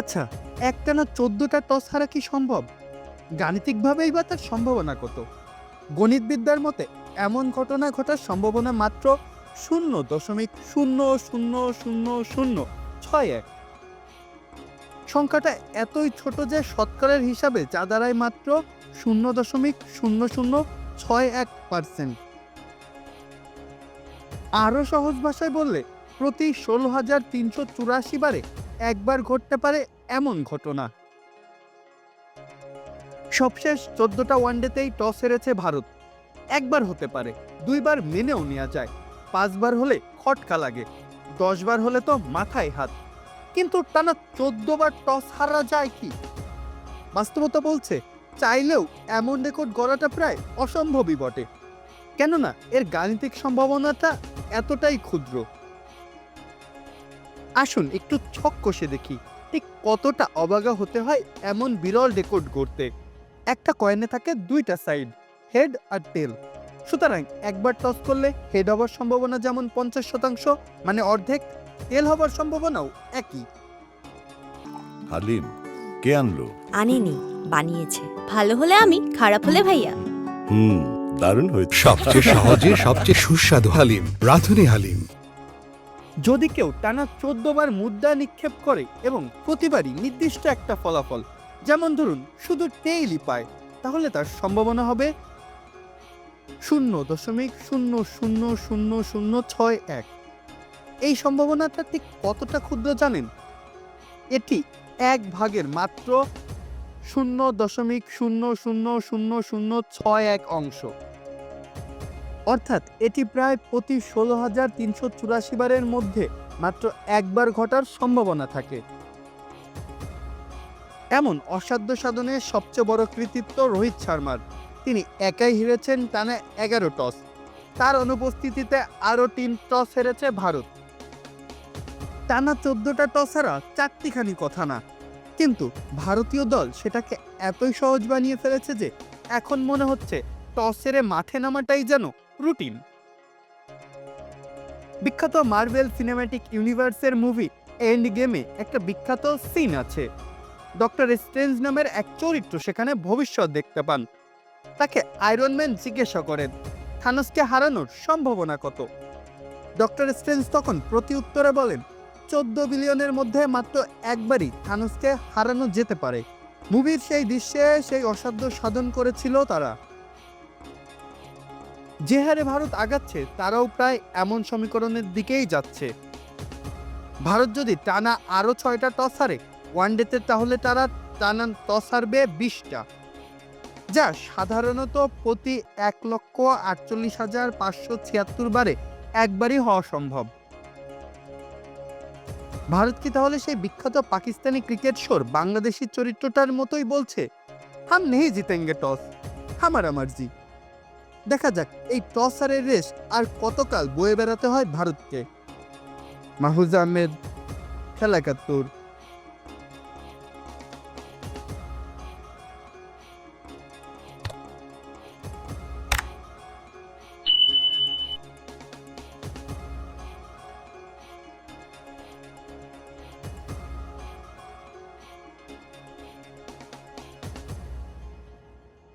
আচ্ছা একটানা চোদ্দটা টস হারা কি সম্ভব? গাণিতিকভাবেই বা তার সম্ভাবনা কত? গণিতবিদ্যার মতে এমন ঘটনা ঘটার সম্ভাবনা মাত্র শূন্য দশমিক শূন্য শূন্য শূন্য শূন্য ছয় এক। সংখ্যাটা এতই ছোট যে শতকরার হিসাবে যা দাঁড়ায় মাত্র শূন্য দশমিক শূন্য শূন্য ছয় এক পার্সেন্ট আরও সহজ ভাষায় বললে, প্রতি ষোলো হাজার তিনশো চুরাশি বারে একবার ঘটতে পারে এমন ঘটনা। সবশেষ চোদ্দটা ওয়ানডেতেই টস হেরেছে ভারত। একবার হতে পারে, দুইবার মেনেও নেওয়া যায়। পাঁচবার হলে খটকা লাগে, দশবার হলে তো মাথায় হাত। কিন্তু টানা চোদ্দ বার টস হারা যায় কি? বাস্তবতা বলছে, চাইলেও এমন রেকর্ড গড়াটা প্রায় অসম্ভবই বটে। কেননা, এর গাণিতিক সম্ভাবনাটা এতটাই ক্ষুদ্র। আসুন একটু ছক কষে দেখি। ঠিক কতটা অবাগা হতে হয় এমন বিরল রেকর্ড গড়তে। একটা কয়েনে থাকে দুইটা সাইড হেড আর টেল। সুতরাং একবার টস করলে হেড হবার সম্ভাবনা যেমন পঞ্চাশ শতাংশ মানে অর্ধেক টেল হবার সম্ভাবনাও একই। হালিম কে আনলো? আনেনি বানিয়েছে। ভালো হলে আমি খারাপ হলে ভাইয়া। হুম দারুণ হয়েছে। সবচেয়ে সহজে সবচেয়ে সুস্বাদু হালিম রাঁধুনি হালিম। যদি কেউ টানা চোদ্দ বার মুদ্রা নিক্ষেপ করে এবং প্রতিবারই নির্দিষ্ট একটা ফলাফল, যেমন ধরুন শুধু টেইলই পায়, তাহলে তার সম্ভাবনা হবে শূন্য দশমিক শূন্য শূন্য শূন্য শূন্য ছয় এক। এই সম্ভাবনাটা ঠিক কতটা ক্ষুদ্র জানেন? এটি এক ভাগের মাত্র শূন্য দশমিক শূন্য শূন্য শূন্য শূন্য ছয় এক অংশ। অর্থাৎ এটি প্রায় প্রতি ষোলো হাজার তিনশো চুরাশি বারের মধ্যে মাত্র একবার ঘটার সম্ভাবনা থাকে। এমন অসাধ্য সাধনের সবচেয়ে বড় কৃতিত্ব রোহিত শর্মার। তিনি একাই হেরেছেন টানা এগারো টস। তার অনুপস্থিতিতে আরও তিন টস হেরেছে ভারত। টানা চোদ্দটা টস হারা চারটিখানি কথা না। কিন্তু ভারতীয় দল সেটাকে এতই সহজ বানিয়ে ফেলেছে যে এখন মনে হচ্ছে টস হেরে মাঠে নামাটাই যেন রুটিন। বিখ্যাত মার্বেল সিনেম্যাটিক ইউনিভার্সের মুভি এন্ড গেমে একটা বিখ্যাত সিন আছে। ডক্টর স্ট্রেঞ্জ নামের এক চরিত্র সেখানে ভবিষ্যৎ দেখতে পান। তাকে আয়রন ম্যান জিজ্ঞাসা করেন, থানোসকে হারানোর সম্ভাবনা কত? ডক্টর স্ট্রেঞ্জ তখন প্রতি উত্তরে বলেন, চোদ্দ বিলিয়নের মধ্যে মাত্র একবারই থানোসকে হারানো যেতে পারে। মুভির সেই দৃশ্যে সেই অসাধ্য সাধন করেছিল তারা। যে হারে ভারত আগাচ্ছে, তারাও প্রায় এমন সমীকরণের দিকেই যাচ্ছে। ভারত যদি টানা আরও ছয়টা টস হারে ওয়ানডেতে তাহলে তারা টানা টস হারবে বিশটা। যা সাধারণত প্রতি এক লক্ষ আটচল্লিশ হাজার পাঁচশো ছিয়াত্তর বারে একবারই হওয়া সম্ভব। ভারত কি তাহলে সেই বিখ্যাত পাকিস্তানি ক্রিকেট শোর বাংলাদেশি চরিত্রটার মতোই বলছে? হাম নেই জিতেঙ্গে টস হামারা মার্জি দেখা যাক এই টসারের রেস আর কতকাল বয়ে বেড়াতে হয় ভারতকে। মাহফুজ আহমেদ, খেলা একাত্তর।